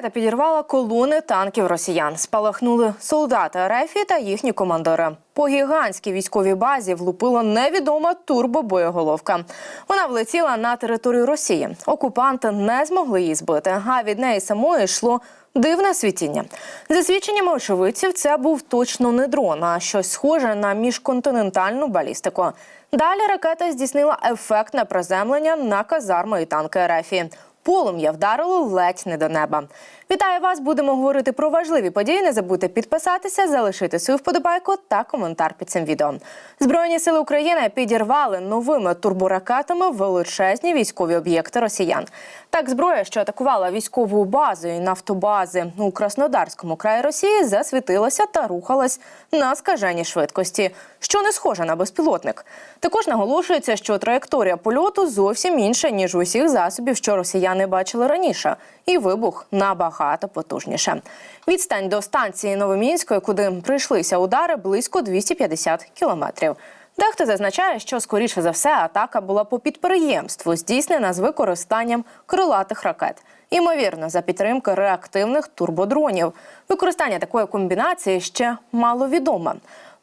Ракета підірвала колони танків росіян. Спалахнули солдати РФ та їхні командири. По гігантській військовій базі влупила невідома турбобоєголовка. Вона влетіла на територію Росії. Окупанти не змогли її збити, а від неї самої йшло дивне світіння. За свідченнями очевидців, це був точно не дрон, а щось схоже на міжконтинентальну балістику. Далі ракета здійснила ефектне приземлення на казарми і танки РФ. Полум'я вдарило ледь не до неба. Вітаю вас! Будемо говорити про важливі події. Не забудьте підписатися, залишити свою вподобайку та коментар під цим відео. Збройні сили України підірвали новими турборакетами величезні військові об'єкти росіян. Так, зброя, що атакувала військову базу і нафтобази у Краснодарському краї Росії, засвітилася та рухалась на скаженій швидкості, що не схоже на безпілотник. Також наголошується, що траєкторія польоту зовсім інша ніж усіх засобів, що росіяни бачили раніше, і вибух набагато потужніше. Відстань до станції Новомінської, куди прийшлися удари, близько 250 кілометрів. Дехто зазначає, що скоріше за все атака була по підприємству, здійснена з використанням крилатих ракет. Імовірно, за підтримки реактивних турбодронів. Використання такої комбінації ще мало відоме.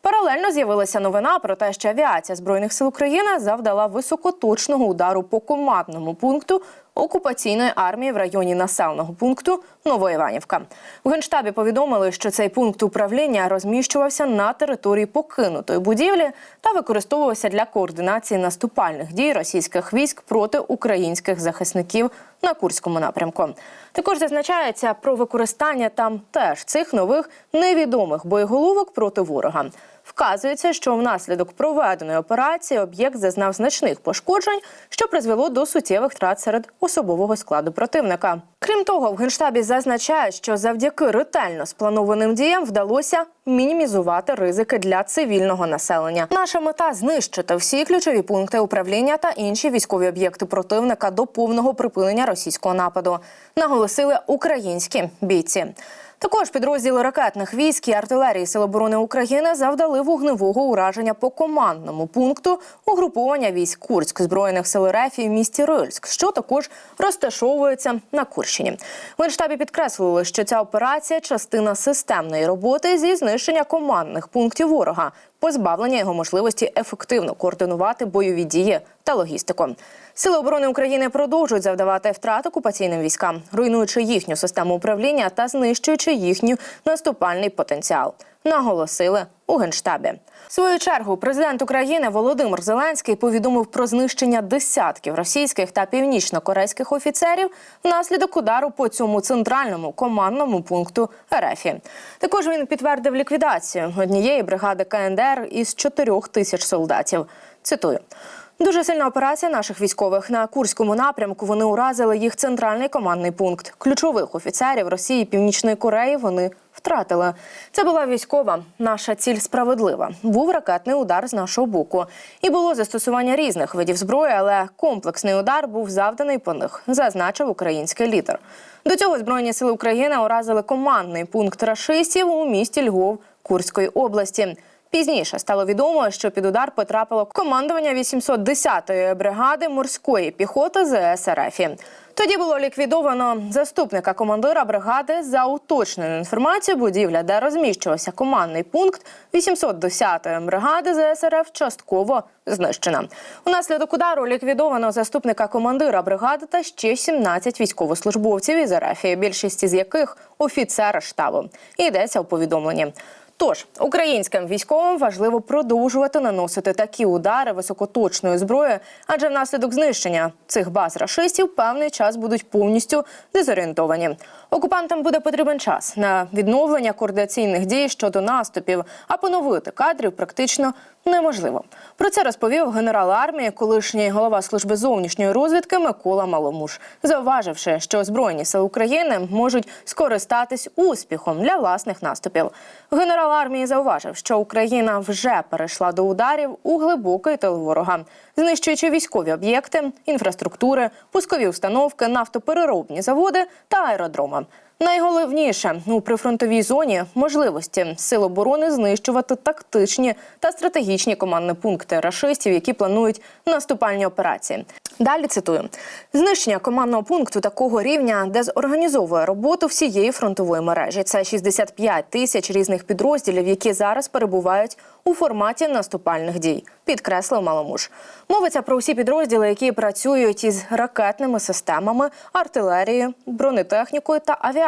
Паралельно з'явилася новина про те, що авіація збройних сил України завдала високоточного удару по командному пункту окупаційної армії в районі населеного пункту Новоіванівка. В генштабі повідомили, що цей пункт управління розміщувався на території покинутої будівлі та використовувався для координації наступальних дій російських військ проти українських захисників на Курському напрямку. Також зазначається про використання там теж цих нових невідомих боєголовок проти ворога. Вказується, що внаслідок проведеної операції об'єкт зазнав значних пошкоджень, що призвело до суттєвих втрат серед особового складу противника. Крім того, в генштабі зазначають, що завдяки ретельно спланованим діям вдалося мінімізувати ризики для цивільного населення. Наша мета знищити всі ключові пункти управління та інші військові об'єкти противника до повного припинення російського нападу. Наголосили українські бійці. Також підрозділи ракетних військ і артилерії Сил оборони України завдали вогневого ураження по командному пункту угруповання військ Курськ збройних сил РФ в місті Рильськ, що також розташовується на Курщині. В Генштабі підкреслили, що ця операція частина системної роботи зі знищення командних пунктів ворога, позбавлення його можливості ефективно координувати бойові дії та логістику. Сили оборони України продовжують завдавати втрат окупаційним військам, руйнуючи їхню систему управління та знищуючи їхній наступальний потенціал. Наголосили у генштабі. В свою чергу президент України Володимир Зеленський повідомив про знищення десятків російських та північно-корейських офіцерів внаслідок удару по цьому центральному командному пункту РФ. Також він підтвердив ліквідацію однієї бригади КНДР із 4 тисяч солдатів. Цитую. Дуже сильна операція наших військових на Курському напрямку. Вони уразили їх центральний командний пункт. Ключових офіцерів Росії і Північної Кореї вони втратили. Це була військова. Наша ціль справедлива. Був ракетний удар з нашого боку. І було застосування різних видів зброї, але комплексний удар був завданий по них, зазначив український лідер. До цього збройні сили України уразили командний пункт рашистів у місті Львов Курської області. Пізніше стало відомо, що під удар потрапило командування 810-ї бригади морської піхоти ЗС РФ. Тоді було ліквідовано заступника командира бригади за уточненою інформацією будівля, де розміщувався командний пункт 810-ї бригади ЗСРФ частково знищена. Унаслідок удару ліквідовано заступника командира бригади та ще 17 військовослужбовців із РФ, більшість з яких офіцери штабу. Йдеться у повідомленні. Тож українським військовим важливо продовжувати наносити такі удари високоточною зброєю, адже внаслідок знищення цих баз рашистів певний час будуть повністю дезорієнтовані. Окупантам буде потрібен час на відновлення координаційних дій щодо наступів, а поновити кадрів практично неможливо. Про це розповів генерал армії, колишній голова служби зовнішньої розвідки Микола Маломуш, зауваживши, що збройні сили України можуть скористатись успіхом для власних наступів. Генерал армії зауважив, що Україна вже перейшла до ударів у глибокий тил ворога, знищуючи військові об'єкти, інфраструктури, пускові установки, нафтопереробні заводи та аеродроми. Найголовніше у прифронтовій зоні можливості сил оборони знищувати тактичні та стратегічні командні пункти рашистів, які планують наступальні операції. Далі цитую: знищення командного пункту такого рівня дезорганізовує роботу всієї фронтової мережі. Це 65 тисяч різних підрозділів, які зараз перебувають у форматі наступальних дій. Підкреслив Маломуж. Мовиться про усі підрозділи, які працюють із ракетними системами, артилерією, бронетехнікою та авіацією.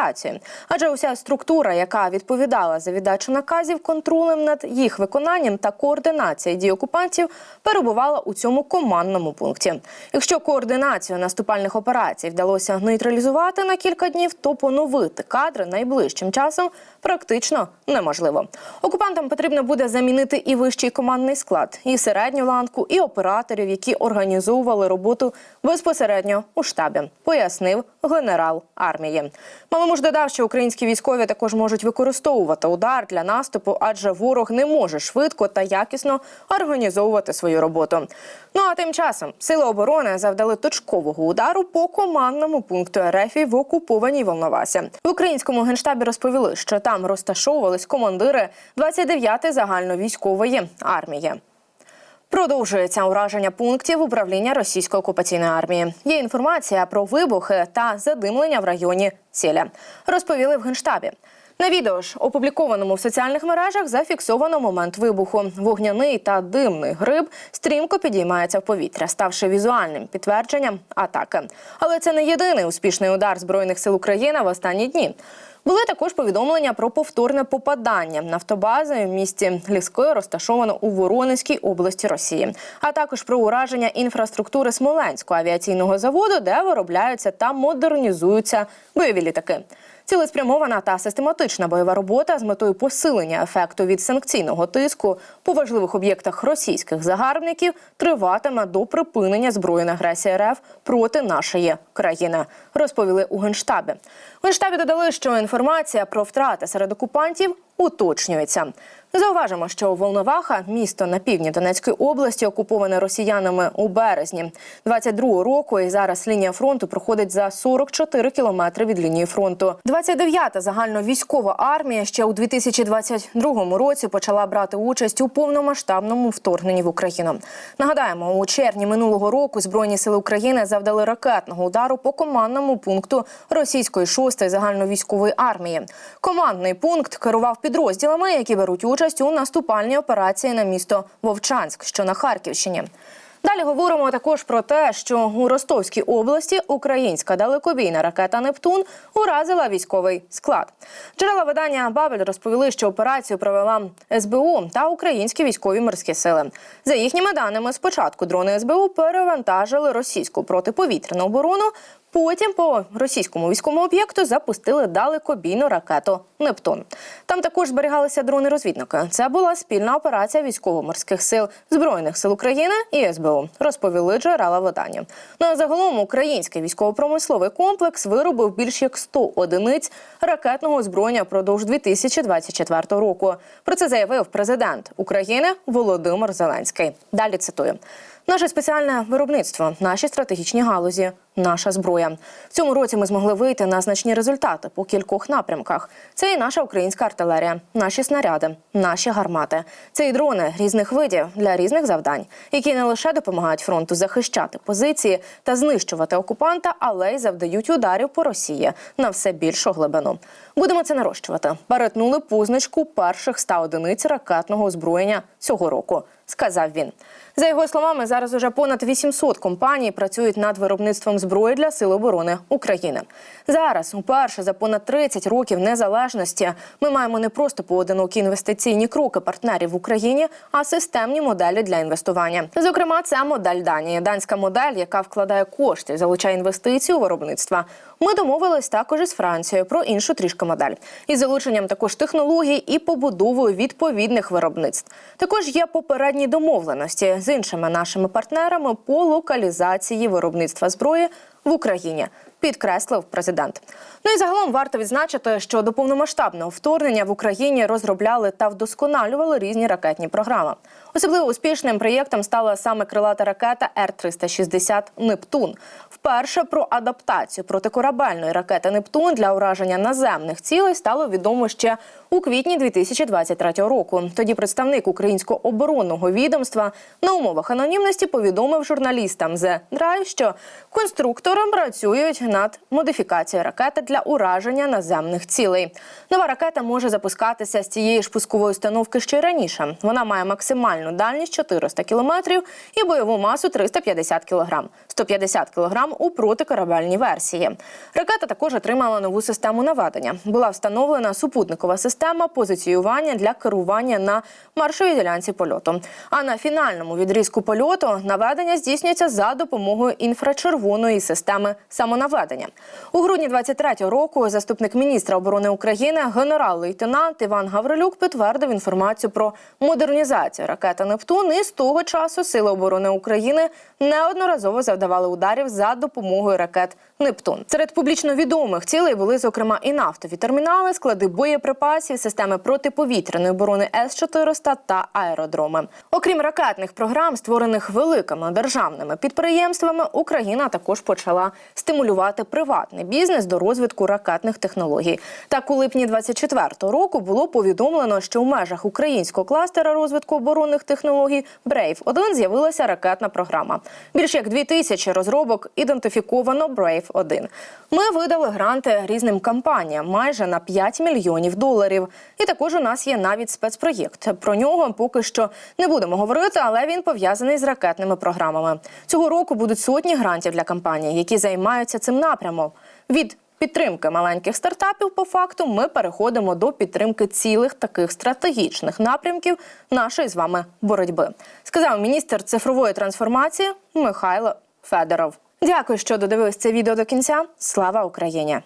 Адже уся структура, яка відповідала за віддачу наказів контролем над їх виконанням та координацією дій окупантів, перебувала у цьому командному пункті. Якщо координацію наступальних операцій вдалося нейтралізувати на кілька днів, то поновити кадри найближчим часом практично неможливо. Окупантам потрібно буде замінити і вищий командний склад, і середню ланку, і операторів, які організовували роботу безпосередньо у штабі, пояснив генерал армії. Маломуж додав, що українські військові також можуть використовувати удар для наступу, адже ворог не може швидко та якісно організовувати свою роботу. Ну а тим часом сили оборони завдали точкового удару по командному пункту РФ в окупованій Волновасі. В українському генштабі розповіли, що там розташовувались командири 29-ї загальновійськової армії. Продовжується ураження пунктів управління російської окупаційної армії. Є інформація про вибухи та задимлення в районі Ціля. Розповіли в генштабі. На відео ж, опублікованому в соціальних мережах, зафіксовано момент вибуху. Вогняний та димний гриб стрімко підіймається в повітря, ставши візуальним підтвердженням атаки. Але це не єдиний успішний удар збройних сил України в останні дні. Були також повідомлення про повторне попадання нафтобази в місті Ліскою, розташовано у Воронезькій області Росії, а також про ураження інфраструктури Смоленського авіаційного заводу, де виробляються та модернізуються бойові літаки. Цілеспрямована та систематична бойова робота з метою посилення ефекту від санкційного тиску по важливих об'єктах російських загарбників триватиме до припинення збройної агресії РФ проти нашої країни. Розповіли у генштабі. Генштабі додали, що інформація про втрати серед окупантів уточнюється. Зауважимо, що Волноваха, місто на півдні Донецької області, окуповане росіянами у березні 22-го року, і зараз лінія фронту проходить за 44 кілометри від лінії фронту. 29-та загальновійськова армія ще у 2022 році почала брати участь у повномасштабному вторгненні в Україну. Нагадаємо, у червні минулого року збройні сили України завдали ракетного удару по командному пункту російської 6-ї загальновійськової армії. Командний пункт керував підрозділами, які беруть участь у наступальній операції на місто Вовчанськ, що на Харківщині. Далі говоримо також про те, що у Ростовській області українська далекобійна ракета Нептун уразила військовий склад. Джерела видання Бабель розповіли, що операцію провела СБУ та українські військові морські сили. За їхніми даними, спочатку дрони СБУ перевантажили російську протиповітряну оборону. Потім по російському військовому об'єкту запустили далекобійну ракету Нептун. Там також зберігалися дрони-розвідники. Це була спільна операція військово-морських сил збройних сил України і СБУ. Розповіли джерела видання. Ну а загалом український військово-промисловий комплекс виробив більш як 100 одиниць ракетного озброєння впродовж 2024 року. Про це заявив президент України Володимир Зеленський. Далі цитую. Наше спеціальне виробництво, наші стратегічні галузі, наша зброя. В цьому році ми змогли вийти на значні результати по кількох напрямках. Це і наша українська артилерія, наші снаряди, наші гармати. Це і дрони різних видів для різних завдань, які не лише допомагають фронту захищати позиції та знищувати окупанта, але й завдають ударів по Росії на все більшу глибину. Будемо це нарощувати. Перетнули позначку перших 100 одиниць ракетного озброєння цього року, сказав він. За його словами, зараз уже понад 800 компаній працюють над виробництвом зброї для сил оборони України. Зараз, уперше за понад 30 років незалежності, ми маємо не просто поодинокі інвестиційні кроки партнерів в Україні, а системні моделі для інвестування. Зокрема, це модель Данії, данська модель, яка вкладає кошти, залучає інвестиції у виробництва. Ми домовились також із Францією про іншу трішки модель із залученням також технологій і побудовою відповідних виробництв. Також є попередні домовленості з іншими нашими партнерами по локалізації виробництва зброї в Україні. Підкреслив президент. Ну і загалом варто відзначити, що до повномасштабного вторгнення в Україні розробляли та вдосконалювали різні ракетні програми. Особливо успішним проєктом стала саме крилата ракета Р-360 Нептун. Вперше про адаптацію протикорабельної ракети Нептун для ураження наземних цілей стало відомо ще у квітні 2023 року. Тоді представник українського оборонного відомства на умовах анонімності повідомив журналістам The Drive, що конструктори працюють над модифікацією ракети для ураження наземних цілей. Нова ракета може запускатися з цієї ж пускової установки ще й раніше. Вона має максимальну дальність 400 кілометрів і бойову масу 350 кілограм, 150 кілограм у протикорабельній версії. Ракета також отримала нову систему наведення. Була встановлена супутникова система позиціювання для керування на маршовій ділянці польоту. А на фінальному відрізку польоту наведення здійснюється за допомогою інфрачервоної системи самонаведення. У грудні 23-го року заступник міністра оборони України генерал-лейтенант Іван Гаврилюк підтвердив інформацію про модернізацію ракети Нептун. І з того часу Сили оборони України неодноразово завдавали ударів за допомогою ракет Нептун. Серед публічно відомих цілей були зокрема і нафтові термінали, склади боєприпасів, системи протиповітряної оборони С-400 та аеродроми. Окрім ракетних програм, створених великими державними підприємствами, Україна також почала стимулювати приватний бізнес до розвитку ракетних технологій. Так, у липні 24-го року було повідомлено, що у межах українського кластера розвитку оборонних технологій Brave 1 з'явилася ракетна програма. Більш як дві тисячі розробок ідентифіковано Brave 1 Ми видали гранти різним компаніям майже на 5 мільйонів доларів. І також у нас є навіть спецпроєкт. Про нього поки що не будемо говорити, але він пов'язаний з ракетними програмами. Цього року будуть сотні грантів для компаній, які займаються цим напрямом. Від підтримки маленьких стартапів по факту ми переходимо до підтримки цілих таких стратегічних напрямків нашої з вами боротьби, сказав міністр цифрової трансформації Михайло Федоров. Дякую, що додивились це відео до кінця. Слава Україні!